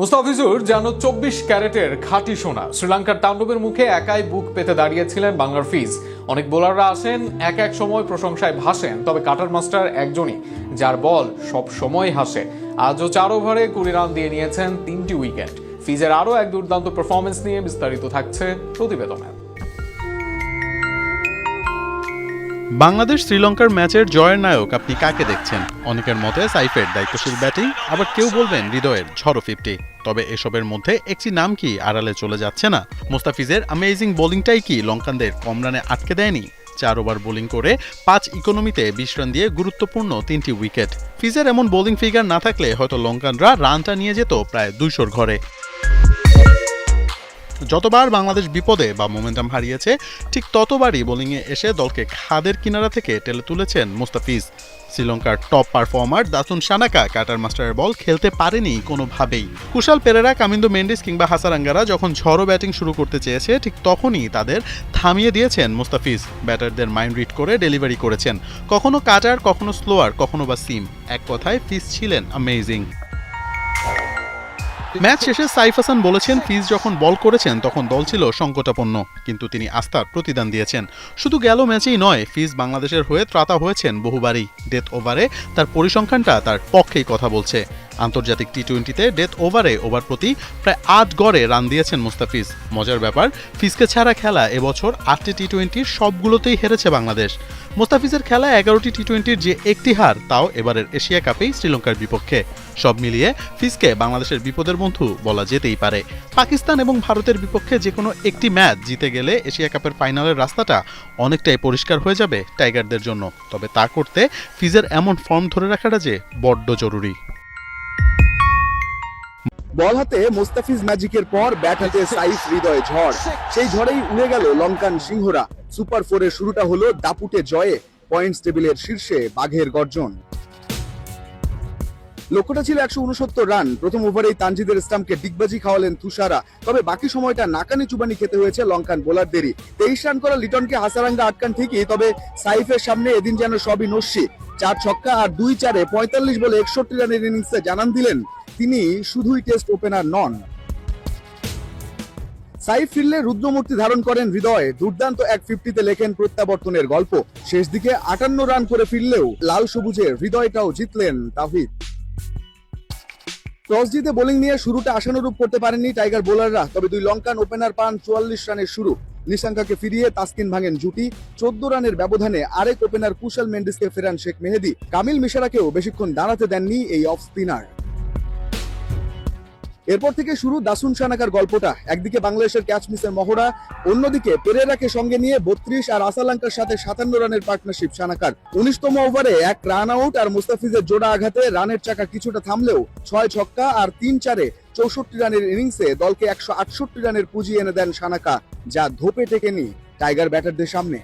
মুস্তাফিজুর যেন চব্বিশ ক্যারেটের খাঁটি সোনা। শ্রীলঙ্কার তাণ্ডবের মুখে একাই বুক পেতে দাঁড়িয়েছিলেন বাংলার ফিজ। অনেক বোলাররা আসেন, এক এক সময় প্রশংসায় ভাসেন, তবে কাটার মাস্টার একজনই, যার বল সব সময় হাসে। আজও চার ওভারে কুড়ি রান দিয়ে নিয়েছেন তিনটি উইকেট। ফিজের আরও এক দুর্দান্ত পারফরমেন্স নিয়ে বিস্তারিত থাকছে প্রতিবেদনে। বাংলাদেশ শ্রীলঙ্কার ম্যাচের জয়ের নায়ক আপনি কাকে দেখছেন? অনেকের মতে সাইফের দায়িত্বশীল ব্যাটিং, আবার কেউ বলবেন হৃদয়ের ঝড়ো ফিফটি। তবে এসবের মধ্যে একটি নাম কি আড়ালে চলে যাচ্ছে না? মোস্তাফিজের অ্যামেজিং বোলিংটাই কি লঙ্কানদের কম রানে আটকে দেয়নি? চার ওভার বোলিং করে পাঁচ ইকোনমিতে বিশ রান দিয়ে গুরুত্বপূর্ণ তিনটি উইকেট ফিজের এমন বোলিং ফিগার না থাকলে হয়তো লঙ্কানরা রানটা নিয়ে যেত প্রায় দুইশোর ঘরে। যতবার বাংলাদেশ বিপদে বা মোমেন্টাম হারিয়েছে, ঠিক ততবারই বোলিংয়ে এসে দলকে খাদের কিনারা থেকে টেলে তুলেছেন মুস্তাফিজ। শ্রীলঙ্কার top performer Dasun Shanaka cutter মাস্টারের বল খেলতে পারেনি কোনোভাবেই। কুশাল পেরেরা, কামিন্দো মেন্ডিস কিংবা হাসারাঙ্গারা যখন ঝড়ো ব্যাটিং শুরু করতে চেয়েছে, ঠিক তখনই তাদের থামিয়ে দিয়েছেন মুস্তাফিজ। ব্যাটারদের মাইন্ড রিড করে ডেলিভারি করেছেন। কখনো কাটার, কখনো স্লোয়ার কখনো বা সিম এক কথায় ফিজ ছিলেন অ্যামেজিং ম্যাচ শেষে সাইফ হাসান বলেছেন ফিজ যখন বল করেছেন, তখন দল ছিল সংকটাপন্ন। কিন্তু তিনি আস্থার প্রতিদান দিয়েছেন। শুধু গেল ম্যাচেই নয় ফিজ বাংলাদেশের হয়ে ত্রাতা হয়েছেন বহুবারই। ডেথ ওভারে তার পরিসংখ্যানটা তার পক্ষেই কথা বলছে। আন্তর্জাতিক টি টোয়েন্টিতে ডেথ ওভারে ওভার প্রতি প্রায় আট গড়ে রান দিয়েছেন মুস্তাফিজ। মজার ব্যাপার, ফিজকে ছাড়া খেলা এবছর আটটি টি টোয়েন্টির সবগুলোতেই হেরেছে বাংলাদেশ। মোস্তাফিজের খেলা এগারোটি টি টোয়েন্টির যে একটি হার, তাও এবারের এশিয়া কাপেই শ্রীলঙ্কার বিপক্ষে। সব মিলিয়ে ফিজকে বাংলাদেশের বিপদের বন্ধু বলা যেতেই পারে। পাকিস্তান এবং ভারতের বিপক্ষে যে কোনো একটি ম্যাচ জিতে গেলে এশিয়া কাপের ফাইনালের রাস্তাটা অনেকটাই পরিষ্কার হয়ে যাবে টাইগারদের জন্য। তবে তা করতে ফিজের এমন ফর্ম ধরে রাখাটা যে বড্ড জরুরি। বল হাতে মোস্তাফিজ ম্যাজিকের পর ব্যাট হাতে সাইফ হৃদয়ে ঝড়। সেই ঝড়েই উড়ে গেল লঙ্কান সিংহরা। সুপার ফোরের শুরুটা হলো দাপুটে জয়ে, পয়েন্টস টেবিলের শীর্ষে বাঘের গর্জন। লক্ষ্যটা ছিল একশো উনসত্তর রান। প্রথম ওভারেই তানজিদের ইসলামকে ডিগবাজি খাওয়ালেন তুষারা। তবে বাকি সময়টা নাকানি চুবানি খেতে হয়েছে লঙ্কান বোলারদেরই। তেইশ রান করা লিটনকে হাসারাঙ্গা আটকান ঠিকই, তবে সাইফের সামনে এদিন যেন সবই নস্যি। চার ছক্কা আর দুই চারে পঁয়তাল্লিশ বলে একষট্টি রানের ইনিংসে জানান দিলেন তিনি শুধুই টেস্ট ওপেনার নন। সাইফ ফিরলে রুদ্রমূর্তি ধারণ করেন হৃদয়। দুর্দান্ত এক ফিফটিতে লেখেন প্রত্যাবর্তনের গল্প। শেষ দিকে আটান্ন রান করে ফিরলেও লাল সবুজের হৃদয়টাও জিতলেন তাহিদ। টস জিতে বোলিং নিয়ে শুরুটা আশানুরূপ করতে পারেননি টাইগার বোলাররা, তবে দুই লঙ্কান ওপেনার পান চুয়াল্লিশ রানের শুরু। নিশাঙ্কাকে ফিরিয়ে তাসকিন ভাঙেন জুটি। চোদ্দ রানের ব্যবধানে আরেক ওপেনার কুশল মেন্ডিসকে ফেরান শেখ মেহেদি। কামিল মিশারাকেও বেশিক্ষণ দাঁড়াতে দেননি এই অফ স্পিনার। এরপর থেকে শুরু দাসুন সানাকার গল্পটা। একদিকে বাংলাদেশের ক্যাচ মিসের মহড়া, অন্যদিকে পেরেরাকে সঙ্গে নিয়ে বত্রিশ আর আসালাঙ্কার সাথে সাতান্ন রানের পার্টনারশিপ সানাকার উনিশতম ওভারে এক রান আউট আর মুস্তাফিজের জোড়া আঘাতে রানের চাকা কিছুটা থামলেও ছয় ছক্কা আর তিন চারে চৌষট্টি রানের ইনিংসে দলকে একশো আটষট্টি রানের পুঁজি এনে দেন সানাকা যা ধোপে টেকেনি টাইগার ব্যাটারদের সামনে।